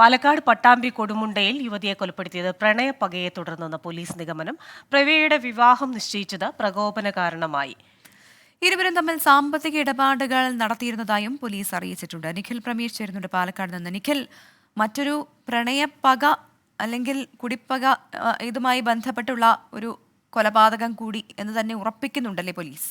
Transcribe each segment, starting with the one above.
പാലക്കാട് പട്ടാമ്പി കൊടുമുണ്ടയിൽ യുവതിയെ കൊലപ്പെടുത്തിയത് പ്രണയപ്പകയെ തുടർന്നെന്ന പോലീസ് നിഗമനം. പ്രവീയുടെ വിവാഹം നിശ്ചയിച്ചത് പ്രകോപന കാരണമായി. ഇരുവരും തമ്മിൽ സാമ്പത്തിക ഇടപാടുകൾ നടത്തിയിരുന്നതായും പോലീസ് അറിയിച്ചിട്ടുണ്ട്. നിഖിൽ പ്രമീഷ് ചേരുന്നുണ്ട് പാലക്കാട് നിന്ന്. നിഖിൽ മറ്റൊരു പ്രണയപ്പക അല്ലെങ്കിൽ കുടിപ്പക ഇതുമായി ബന്ധപ്പെട്ടുള്ള ഒരു കൊലപാതകം കൂടി എന്ന് തന്നെ ഉറപ്പിക്കുന്നുണ്ടല്ലേ police?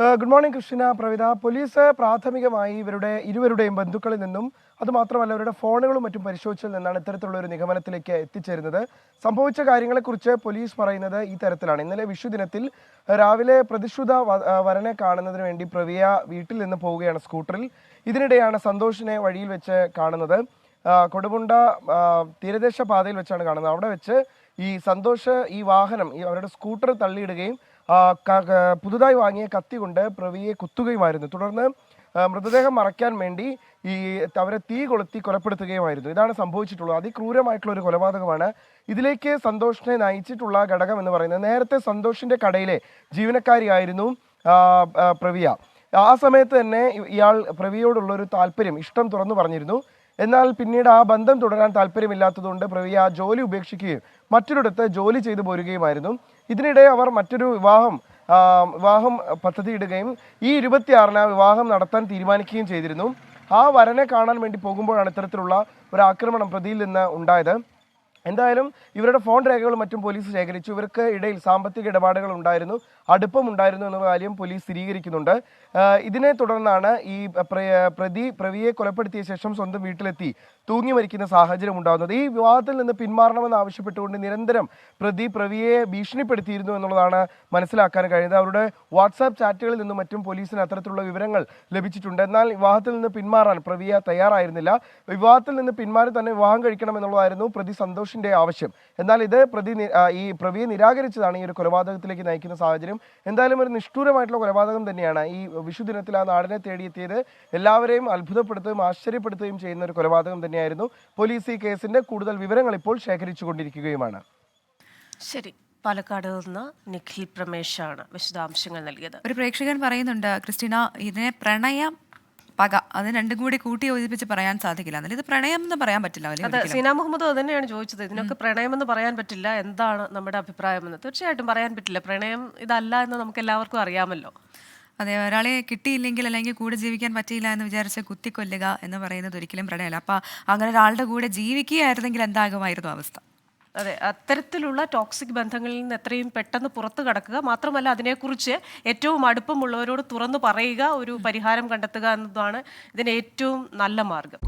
Good morning Krishna Pravitha. Police പ്രാഥമികമായി ഇവരുടെ ഇരുവരുടെയും ബന്ധുക്കളിൽ നിന്നും അതുമാത്രമല്ല അവരുടെ ഫോണുകളും മറ്റും പരിശോധിച്ചതിൽ നിന്നാണ് ഇത്തരത്തിലുള്ള ഒരു നിഗമനത്തിലേക്ക് എത്തിച്ചേരുന്നത്. സംഭവിച്ച കാര്യങ്ങളെക്കുറിച്ച് പോലീസ് പറയുന്നത് ഈ തരത്തിലാണ്. ഇന്നലെ വിഷു ദിനത്തിൽ രാവിലെ ആ, വരനെ കാണുന്നതിന് വേണ്ടി പ്രവിയ വീട്ടിൽ നിന്ന് പോവുകയാണ് സ്കൂട്ടറിൽ. ഇതിനിടെയാണ് സന്തോഷിനെ വഴിയിൽ വെച്ച് കാണുന്നത്. കൊടുമുണ്ട തീരദേശ പാതയിൽ വെച്ചാണ് കാണുന്നത്. അവിടെ വെച്ച് ഈ സന്തോഷ് ഈ വാഹനം ഈ അവരുടെ സ്കൂട്ടർ തള്ളിയിടുകയും പുതുതായി വാങ്ങിയ കത്തി കൊണ്ട് പ്രവിയെ കുത്തുകയുമായിരുന്നു. തുടർന്ന് മൃതദേഹം മറയ്ക്കാൻ വേണ്ടി ഈ അവരെ തീ കൊളുത്തി കൊലപ്പെടുത്തുകയുമായിരുന്നു. ഇതാണ് സംഭവിച്ചിട്ടുള്ളത്. അതിക്രൂരമായിട്ടുള്ള ഒരു കൊലപാതകമാണ്. ഇതിലേക്ക് സന്തോഷിനെ നയിച്ചിട്ടുള്ള ഘടകം എന്ന് പറയുന്നത് നേരത്തെ സന്തോഷിന്റെ കടയിലെ ജീവനക്കാരിയായിരുന്നു പ്രവിയ. ആ സമയത്ത് തന്നെ ഇയാൾ പ്രവിയോടുള്ള ഒരു താല്പര്യം ഇഷ്ടം തുറന്നു പറഞ്ഞിരുന്നു. എന്നാൽ പിന്നീട് ആ ബന്ധം തുടരാൻ താല്പര്യമില്ലാത്തതുകൊണ്ട് പ്രവിയ ആ ജോലി ഉപേക്ഷിക്കുകയും മറ്റൊരിടത്ത് ജോലി ചെയ്തു പോരുകയുമായിരുന്നു. ഇതിനിടെ അവർ മറ്റൊരു വിവാഹം വിവാഹം പദ്ധതിയിടുകയും ഈ ഇരുപത്തിയാറിന് വിവാഹം നടത്താൻ തീരുമാനിക്കുകയും ചെയ്തിരുന്നു. ആ വരനെ കാണാൻ വേണ്ടി പോകുമ്പോഴാണ് ഇത്തരത്തിലുള്ള ഒരു ആക്രമണം പ്രതിയിൽ നിന്ന് ഉണ്ടായത്. എന്തായാലും ഇവരുടെ ഫോൺ രേഖകളും മറ്റും പോലീസ് ശേഖരിച്ചു. ഇവർക്ക് ഇടയിൽ സാമ്പത്തിക ഇടപാടുകൾ ഉണ്ടായിരുന്നു അടുപ്പം ഉണ്ടായിരുന്നു എന്ന കാര്യം പോലീസ് സ്ഥിരീകരിക്കുന്നുണ്ട്. ഇതിനെ തുടർന്നാണ് ഈ പ്രതി പ്രവിയെ കൊലപ്പെടുത്തിയ ശേഷം സ്വന്തം വീട്ടിലെത്തി തൂങ്ങി മരിക്കുന്ന സാഹചര്യം ഉണ്ടാകുന്നത്. ഈ വിവാഹത്തിൽ നിന്ന് പിന്മാറണമെന്ന് ആവശ്യപ്പെട്ടുകൊണ്ട് നിരന്തരം പ്രതി പ്രവിയെ ഭീഷണിപ്പെടുത്തിയിരുന്നു എന്നുള്ളതാണ് മനസ്സിലാക്കാൻ കഴിയുന്നത്. അവരുടെ വാട്സാപ്പ് ചാറ്റുകളിൽ നിന്നും മറ്റും പോലീസിന് അത്തരത്തിലുള്ള വിവരങ്ങൾ ലഭിച്ചിട്ടുണ്ട്. എന്നാൽ വിവാഹത്തിൽ നിന്ന് പിന്മാറാൻ പ്രവിയ തയ്യാറായിരുന്നില്ല. വിവാഹത്തിൽ നിന്ന് പിന്മാറി തന്നെ വിവാഹം കഴിക്കണം എന്നുള്ളതായിരുന്നു പ്രതി സന്തോഷിന്റെ ആവശ്യം. എന്നാൽ ഇത് പ്രതി ഈ പ്രവിയെ നിരാകരിച്ചതാണ് ഈ ഒരു കൊലപാതകത്തിലേക്ക് നയിക്കുന്ന സാഹചര്യം. എന്തായാലും ഒരു നിഷ്ഠൂരമായിട്ടുള്ള കൊലപാതകം തന്നെയാണ് ഈ വിഷുദിനത്തിൽ ആ നാടിനെ തേടിയെത്തിയത്. എല്ലാവരെയും അത്ഭുതപ്പെടുത്തുകയും ആശ്ചര്യപ്പെടുത്തുകയും ചെയ്യുന്ന ഒരു കൊലപാതകം തന്നെയായിരുന്നു. പോലീസ് ഈ കേസിന്റെ കൂടുതൽ വിവരങ്ങൾ ഇപ്പോൾ ശേഖരിച്ചു കൊണ്ടിരിക്കുകയുമാണ്. ശരി. പാലക്കാട് നിന്ന് നിഖിൽ പ്രമേശാണ് വിശദാംശങ്ങൾ നൽകിയത്. ഒരു പ്രേക്ഷകൻ പറയുന്നുണ്ട് ക്രിസ്റ്റീന ഇതിനെ പ്രണയം പക അത് രണ്ടും കൂടി കൂട്ടി യോജിപ്പിച്ച് പറയാൻ സാധിക്കില്ല. എന്നാലും ഇത് പ്രണയം എന്ന് പറയാൻ പറ്റില്ല അതെ? സീന മുഹമ്മദ് അത് തന്നെയാണ് ചോദിച്ചത്. ഇതിനൊക്കെ പ്രണയം എന്ന് പറയാൻ പറ്റില്ല എന്താണ് നമ്മുടെ അഭിപ്രായം എന്ന്. തീർച്ചയായിട്ടും പറയാൻ പറ്റില്ല. പ്രണയം ഇതല്ല എന്ന് നമുക്ക് എല്ലാവർക്കും അറിയാമല്ലോ. അതെ ഒരാളെ കിട്ടിയില്ലെങ്കിൽ അല്ലെങ്കിൽ കൂടെ ജീവിക്കാൻ പറ്റിയില്ല എന്ന് വിചാരിച്ച് കുത്തിക്കൊല്ലുക എന്ന് പറയുന്നത് ഒരിക്കലും പ്രണയമല്ല. അപ്പൊ അങ്ങനെ ഒരാളുടെ കൂടെ ജീവിക്കുകയായിരുന്നെങ്കിൽ എന്താകുമായിരുന്നു അവസ്ഥ? അതെ അത്തരത്തിലുള്ള ടോക്സിക് ബന്ധങ്ങളിൽ നിന്ന് എത്രയും പെട്ടെന്ന് പുറത്തു കടക്കുക. മാത്രമല്ല അതിനെക്കുറിച്ച് ഏറ്റവും അടുപ്പമുള്ളവരോട് തുറന്നു പറയുക ഒരു പരിഹാരം കണ്ടെത്തുക എന്നതാണ് ഇതിന് ഏറ്റവും നല്ല മാർഗം.